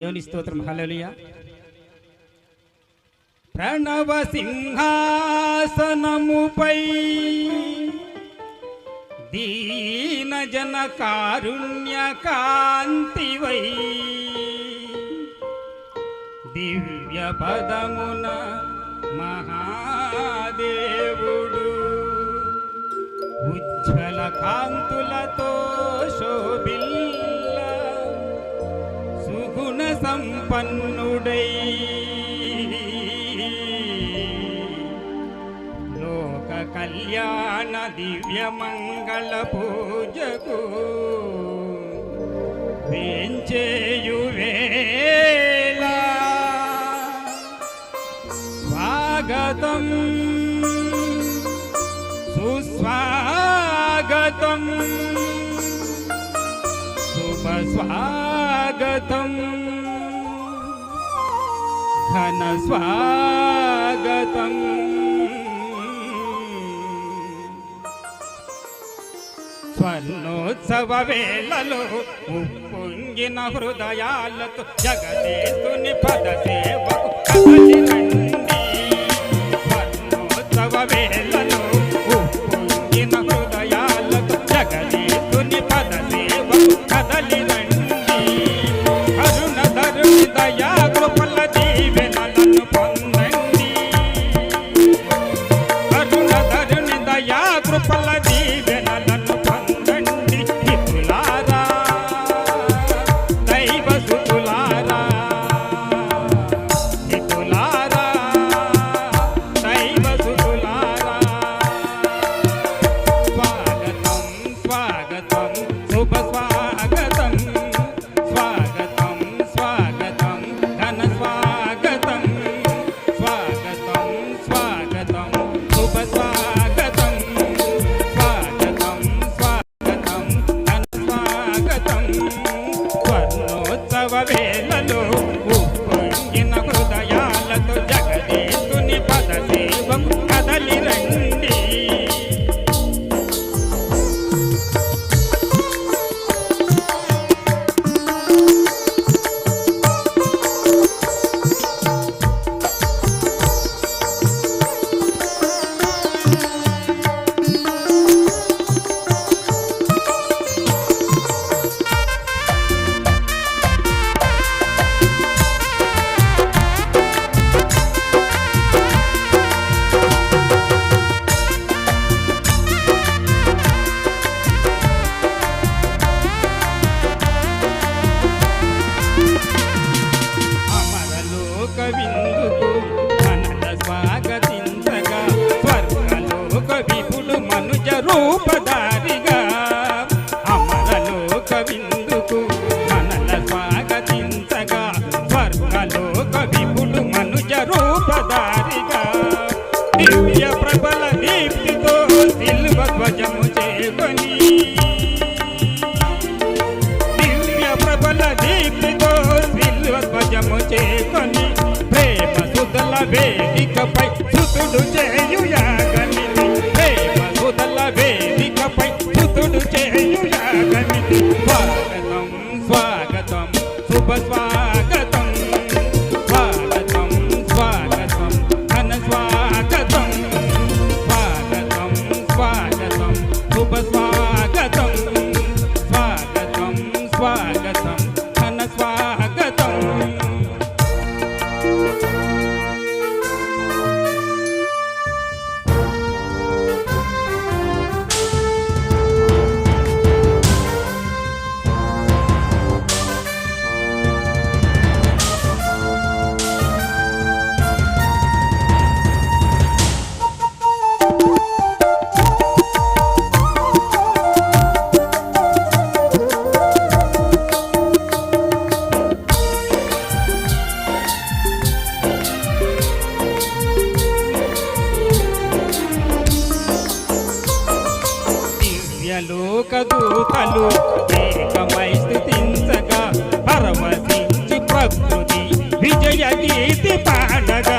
దేవుని స్తోత్రం. హల్లెలూయ. ప్రణవ సింహాసనముపై దీన జన కారుణ్య కాంతివై దివ్య పదమున మహాదేవుడు ఉజ్వల కాంతులతో శోభిల్ల సంపన్నుడై. లోక కళ్యాణ దివ్య మంగళ పూజకు వేంచేయు స్వాగతం సుస్వాగతం శుభ స్వాగతం ఘన స్వాగతం. స్వర్ణోత్సవ వేళలో ఉప్పొంగిన హృదయాలతో జగదేశుని పద సేవకు కదలి రండి. స్వర్ణోత్సవ వేళ విందుకు మనల స్వాగతించగా స్వర్గలోక విపులు మనుజ రూప శుభ స్వాగతం స్వాగతం స్వాగతం ఘన స్వాగతం స్వాగతం స్వాగతం శుభ స్వాగతం స్వాగతం స్వాగతం. దివ్యలోకదూతలు ఏకమై స్థుతించగా పరవశించి ప్రకృతి విజయ గీతి పాడగా.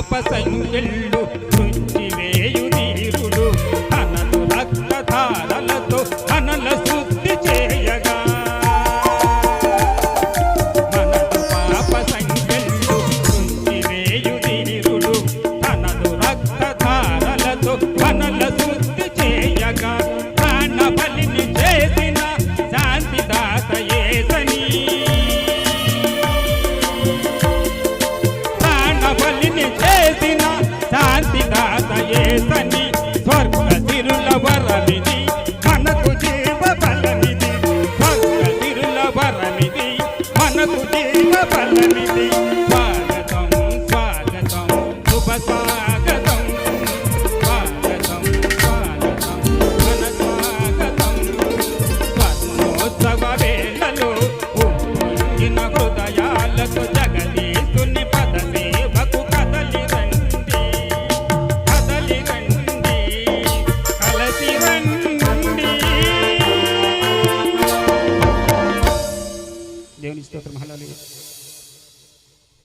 పాప సంఖ్యలు శుభ